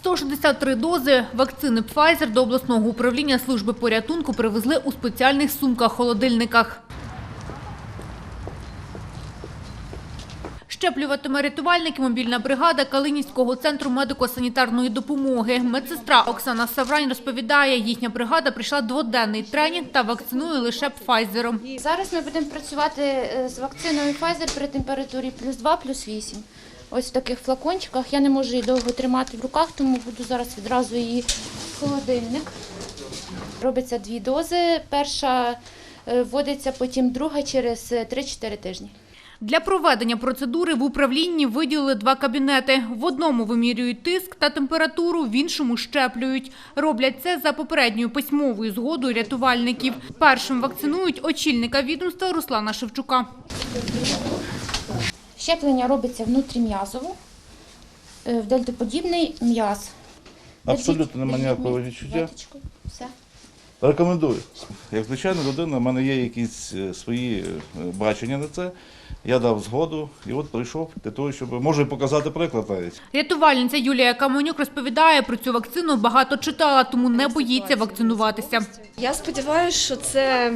163 дози вакцини Pfizer до обласного управління служби порятунку привезли у спеціальних сумках-холодильниках. Щеплюватиме рятувальники мобільна бригада Калинівського центру медико-санітарної допомоги. Медсестра Оксана Саврань розповідає, їхня бригада прийшла дводенний тренінг та вакцинує лише Пфайзером. Зараз ми будемо працювати е, з вакциною Pfizer при температурі плюс 2, плюс 8. Ось в таких флакончиках. Я не можу її довго тримати в руках, тому буду зараз відразу її в холодильник. Робиться дві дози. Перша е, вводиться, потім друга через е, 3-4 тижні. Для проведення процедури в управлінні виділили два кабінети. В одному вимірюють тиск та температуру, в іншому щеплюють. Роблять це за попередньою письмовою згодою рятувальників. Першим вакцинують очільника відомства Руслана Шевчука. Щеплення робиться внутрім'язово, е, в дельтоподібний м'яз. Абсолютно немає ніякого відчуття. Все. Рекомендую. Як звичайна людина, в мене є якісь е, свої е, бачення на це. Я дав згоду і от прийшов для того, щоб можу і показати приклад навіть. Рятувальниця Юлія Каменюк розповідає, про цю вакцину багато читала, тому не боїться вакцинуватися. Я сподіваюся, що це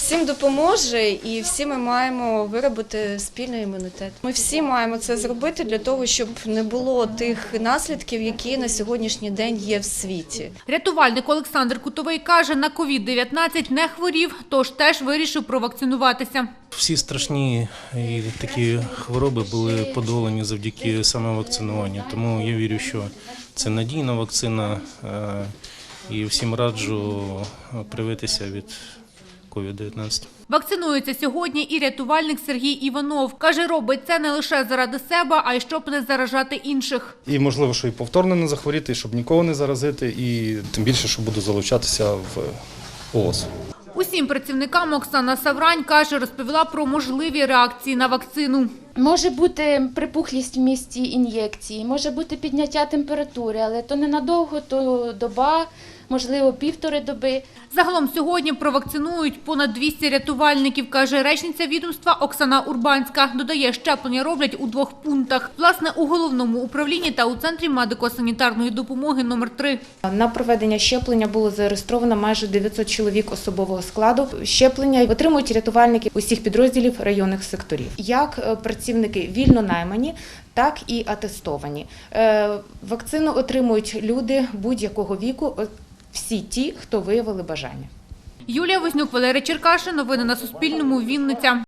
всім допоможе, і всі ми маємо виробити спільний імунітет. Ми всі маємо це зробити для того, щоб не було тих наслідків, які на сьогоднішній день є в світі. Рятувальник Олександр Кутовий каже, на COVID-19 не хворів, тож теж вирішив провакцинуватися. Всі страшні і такі хвороби були подолані завдяки саме вакцинуванню. Тому я вірю, що це надійна вакцина е, і всім раджу привитися від COVID-19. Вакцинується сьогодні і рятувальник Сергій Іванов. Каже, робить це не лише заради себе, а й щоб не заражати інших. І можливо, що і повторно не захворіти, і щоб нікого не заразити, і тим більше, що буду залучатися в ООС. Усім працівникам Оксана Саврань каже, розповіла про можливі реакції на вакцину. Може бути припухлість в місці ін'єкції, може бути підняття температури, але то ненадовго, то доба, можливо, півтори доби. Загалом сьогодні провакцинують понад 200 рятувальників, каже речниця відомства Оксана Урбанська. Додає, щеплення роблять у двох пунктах. Власне, у головному управлінні та у центрі медико-санітарної допомоги номер 3 На проведення щеплення було зареєстровано майже 900 чоловік особового складу. Щеплення отримують рятувальники усіх підрозділів районних секторів, як е, працівники вільно наймані, так і атестовані. Е, Вакцину отримують люди будь-якого віку, всі ті, хто виявили бажання. Юлія Вознюк, Валерій Черкашин. Новини на Суспільному. Вінниця.